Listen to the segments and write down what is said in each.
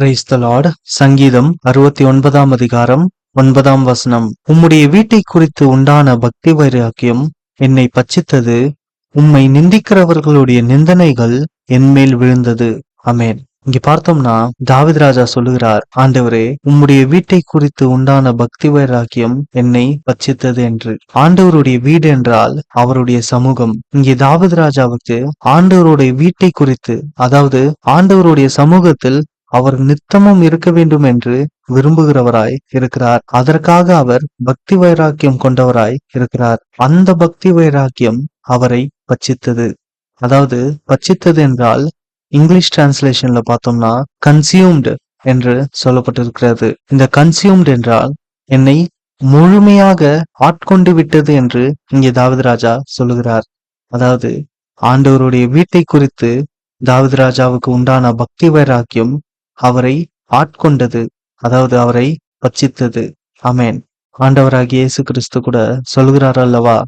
Praise the Lord சங்கீதம் அறுபத்தி ஒன்பதாம் அதிகாரம் ஒன்பதாம் வசனம். உம்முடைய வீட்டை குறித்து உண்டான பக்தி வைராக்கியம் என்னை பச்சித்தது. உம்மை நிந்திக்கிறவர்களுடைய நிந்தனைகள் என்மேல் விழுந்தது. அமேன் இங்க பார்த்தோம்னா தாவித் ராஜா சொல்லுகிறார் ஆண்டவரே உம்முடைய வீட்டை குறித்து உண்டான பக்தி வைராக்கியம் என்னை பச்சித்தது என்று. ஆண்டவருடைய வீடு என்றால் அவருடைய சமூகம். இங்கே தாவித் ராஜாவுக்கு ஆண்டவருடைய வீட்டை குறித்து அதாவது ஆண்டவருடைய சமூகத்தில் அவர் நித்தமும் இருக்க வேண்டும் என்று விரும்புகிறவராய் இருக்கிறார். அதற்காக அவர் பக்தி வைராக்கியம் கொண்டவராய் இருக்கிறார். அந்த பக்தி வைராக்கியம் அவரை பச்சித்தது. அதாவது பச்சித்தது என்றால் இங்கிலீஷ் டிரான்ஸ்லேஷன்ல பார்த்தோம்னா கன்சியூம்டு என்று சொல்லப்பட்டிருக்கிறது. இந்த கன்சியூம்டு என்றால் என்னை முழுமையாக ஆட்கொண்டு விட்டது என்று இங்கே தாவது ராஜா சொல்லுகிறார். அதாவது ஆண்டவருடைய வீட்டை குறித்து தாவீது ராஜாவுக்கு உண்டான பக்தி வைராக்கியம் அவரை ஆட்கொண்டது அதாவது அவரை பட்சித்தது அமேன் ஆண்டவராகிய இயேசு கிறிஸ்து கூட சொல்கிறார் அல்லவா?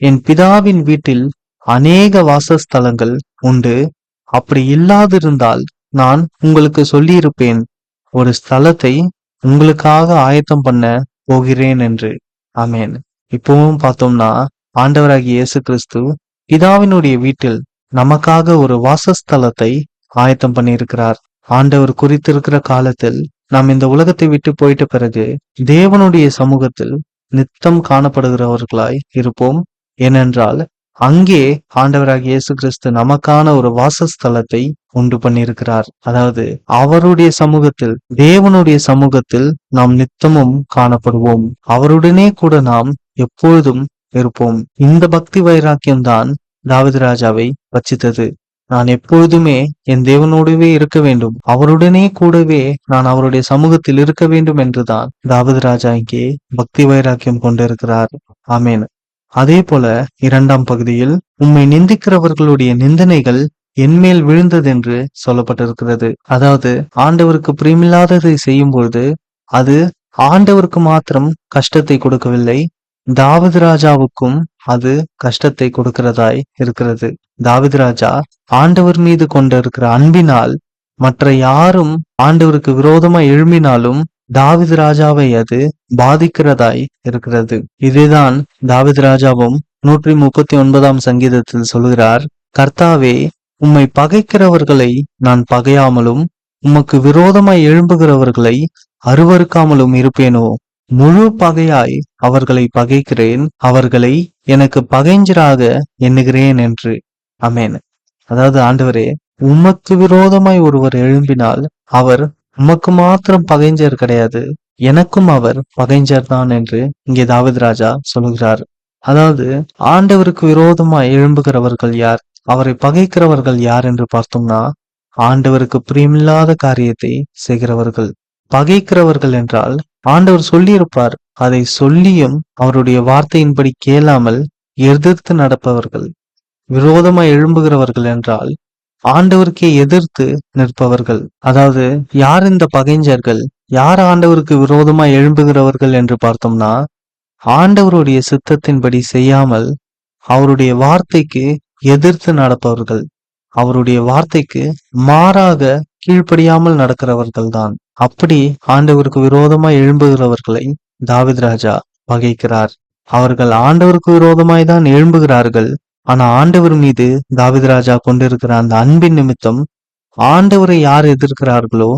என் பிதாவின் வீட்டில் அநேக வாசஸ்தலங்கள் உண்டு. அப்படி இல்லாதிருந்தால் நான் உங்களுக்கு சொல்லியிருப்பேன் ஒரு ஸ்தலத்தை உங்களுக்காக ஆயத்தம் பண்ண போகிறேன் என்று. ஆமேன். இப்பவும் பார்த்தோம்னா ஆண்டவராகிய இயேசு கிறிஸ்து பிதாவினுடைய வீட்டில் நமக்காக ஒரு வாசஸ்தலத்தை ஆயத்தம் பண்ணியிருக்கிறார். ஆண்டவர் குறித்திருக்கிற காலத்தில் நாம் இந்த உலகத்தை விட்டு போயிட்ட பிறகு தேவனுடைய சமூகத்தில் நித்தம் காணப்படுகிறவர்களாய் இருப்போம். ஏனென்றால் அங்கே ஆண்டவராக இயேசு கிறிஸ்து நமக்கான ஒரு வாசஸ்தலத்தை உண்டு பண்ணியிருக்கிறார். அதாவது அவருடைய சமூகத்தில் தேவனுடைய சமூகத்தில் நாம் நித்தமும் காணப்படுவோம். அவருடனே கூட நாம் எப்பொழுதும் இருப்போம். இந்த பக்தி வைராக்கியம் தான் தாவித ராஜாவை வச்சித்தது நான் எப்பொழுதுமே என் தேவனோடவே இருக்க வேண்டும். அவருடனே கூடவே நான் அவருடைய சமூகத்தில் இருக்க வேண்டும் என்றுதான் தாவது ராஜா இங்கே பக்தி வைராக்கியம் கொண்டிருக்கிறார். ஆமேன். அதே போல இரண்டாம் பகுதியில் உம்மை நிந்திக்கிறவர்களுடைய நிந்தனைகள் என்மேல் விழுந்ததென்று சொல்லப்பட்டிருக்கிறது. அதாவது ஆண்டவருக்கு பிரியமில்லாததை செய்யும் பொழுது அது ஆண்டவருக்கு மாத்திரம் கஷ்டத்தை கொடுக்கவில்லை தாவீது ராஜாவுக்கும் அது கஷ்டத்தை கொடுக்கிறதாய் இருக்கிறது. தாவீது ராஜா ஆண்டவர் மீது கொண்டிருக்கிற அன்பினால் மற்ற யாரும் ஆண்டவருக்கு விரோதமா எழும்பினாலும் தாவீது ராஜாவை அது பாதிக்கிறதாய் இருக்கிறது. இதுதான் தாவித் ராஜாவும் நூற்றி முப்பத்தி ஒன்பதாம் சங்கீதத்தில் சொல்கிறார். கர்த்தாவே உம்மை பகைக்கிறவர்களை நான் பகையாமலும் உமக்கு விரோதமாய் எழும்புகிறவர்களை அருவறுக்காமலும் இருப்பேனோ? முழு பகையாய் அவர்களை பகைக்கிறேன் அவர்களை எனக்கு பகைஞ்சராக எண்ணுகிறேன் என்று. அமேன் அதாவது ஆண்டவரே உமக்கு விரோதமாய் ஒருவர் எழும்பினால் அவர் உமக்கு மாத்திரம் பகைஞ்சர் கிடையாது எனக்கும் அவர் பகைஞ்சர் தான் என்று இங்கே தாவீது ராஜா சொல்கிறார். அதாவது ஆண்டவருக்கு விரோதமாய் எழும்புகிறவர்கள் யார் அவரை பகைக்கிறவர்கள் யார் என்று பார்த்தோம்னா ஆண்டவருக்கு பிரியமில்லாத காரியத்தை செய்கிறவர்கள். பகைக்கிறவர்கள் என்றால் ஆண்டவர் சொல்லியிருப்பார் அதை சொல்லியும் அவருடைய வார்த்தையின்படி கேளாமல் எதிர்த்து நடப்பவர்கள் விரோதமாய் எழும்புகிறவர்கள் என்றால் ஆண்டவருக்கே எதிர்த்து நிற்பவர்கள். அதாவது யார் இந்த பகைஞர்கள்? யார் ஆண்டவருக்கு விரோதமாய் எழும்புகிறவர்கள் என்று பார்த்தோம்னா ஆண்டவருடைய சித்தத்தின்படி செய்யாமல் அவருடைய வார்த்தைக்கு எதிர்த்து நடப்பவர்கள். அவருடைய வார்த்தைக்கு மாறாக கீழ்ப்படியாமல் நடக்கிறவர்கள் தான் அப்படி ஆண்டவருக்கு விரோதமாய் எழும்புகிறவர்களை தாவித் ராஜா வகைக்கிறார். அவர்கள் ஆண்டவருக்கு விரோதமாய் தான் எழும்புகிறார்கள். ஆனா ஆண்டவர் மீது தாவித் ராஜா கொண்டிருக்கிற அந்த அன்பின் நிமித்தம் ஆண்டவரை யார் எதிர்க்கிறார்களோ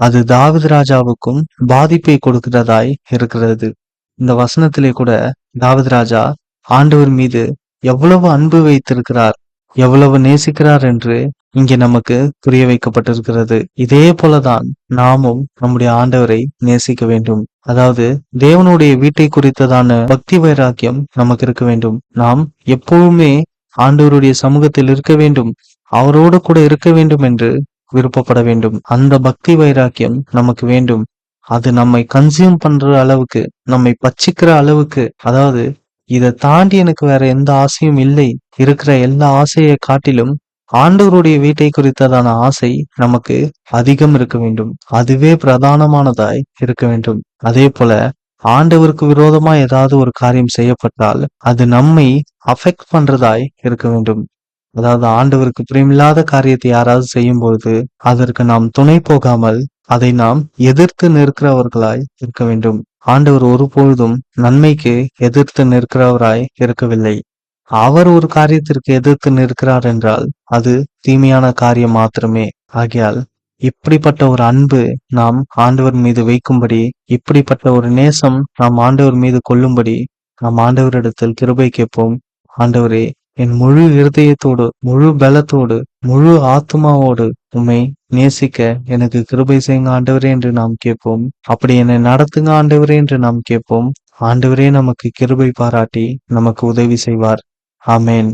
அது தாவித் ராஜாவுக்கும் பாதிப்பை கொடுக்கிறதாய் இருக்கிறது. இந்த வசனத்திலே கூட தாவித் ராஜா ஆண்டவர் மீது எவ்வளவு அன்பு வைத்திருக்கிறார் எவ்வளவு நேசிக்கிறார் என்று இங்கே நமக்கு புரிய வைக்கப்பட்டிருக்கிறது. இதே போலதான் நாமும் நம்முடைய ஆண்டவரை நேசிக்க வேண்டும். அதாவது தேவனுடைய வீட்டை குறித்ததான பக்தி வைராக்கியம் நமக்கு இருக்க வேண்டும். நாம் எப்பவுமே ஆண்டவருடைய சமூகத்தில் இருக்க வேண்டும். அவரோடு கூட இருக்க வேண்டும் என்று விருப்பப்பட வேண்டும். அந்த பக்தி வைராக்கியம் நமக்கு வேண்டும். அது நம்மை கன்சியூம் பண்ற அளவுக்கு நம்மை பச்சிக்கிற அளவுக்கு அதாவது இதை தாண்டி எனக்கு வேற எந்த ஆசையும் இல்லை. இருக்கிற எல்லா ஆசையை காட்டிலும் ஆண்டவருடைய வீட்டை குறித்ததான ஆசை நமக்கு அதிகம் இருக்க வேண்டும். அதுவே பிரதானமானதாய் இருக்க வேண்டும். அதே போல ஆண்டவருக்கு விரோதமா ஏதாவது ஒரு காரியம் செய்யப்பட்டால் அது நம்மை அஃபெக்ட் பண்றதாய் இருக்க வேண்டும். அதாவது ஆண்டவருக்கு பிரியமில்லாத காரியத்தை யாராவது செய்யும் பொழுது அதற்கு நாம் துணை போகாமல் அதை நாம் எதிர்த்து நிற்கிறவர்களாய் இருக்க வேண்டும். ஆண்டவர் ஒருபொழுதும் நன்மைக்கு எதிர்த்து நிற்கிறவராய் இருக்கவில்லை. அவர் ஒரு காரியத்திற்கு எதிர்த்து நிற்கிறார் என்றால் அது தீமையான காரியம் மாத்திரமே. ஆகையால் இப்படிப்பட்ட ஒரு அன்பு நாம் ஆண்டவர் மீது வைக்கும்படி இப்படிப்பட்ட ஒரு நேசம் நாம் ஆண்டவர் மீது கொள்ளும்படி நாம் ஆண்டவரிடத்தில் கிருபை கேட்போம். ஆண்டவரே என் முழு இருதயத்தோடு முழு பலத்தோடு முழு ஆத்மாவோடு உண்மை நேசிக்க எனக்கு கிருபை செய்யுங்க ஆண்டவரே என்று நாம் கேட்போம். அப்படி என்னை நடத்துங்க ஆண்டவரே என்று நாம் கேட்போம். ஆண்டவரே நமக்கு கிருபை பாராட்டி நமக்கு உதவி செய்வார். ஆமேன்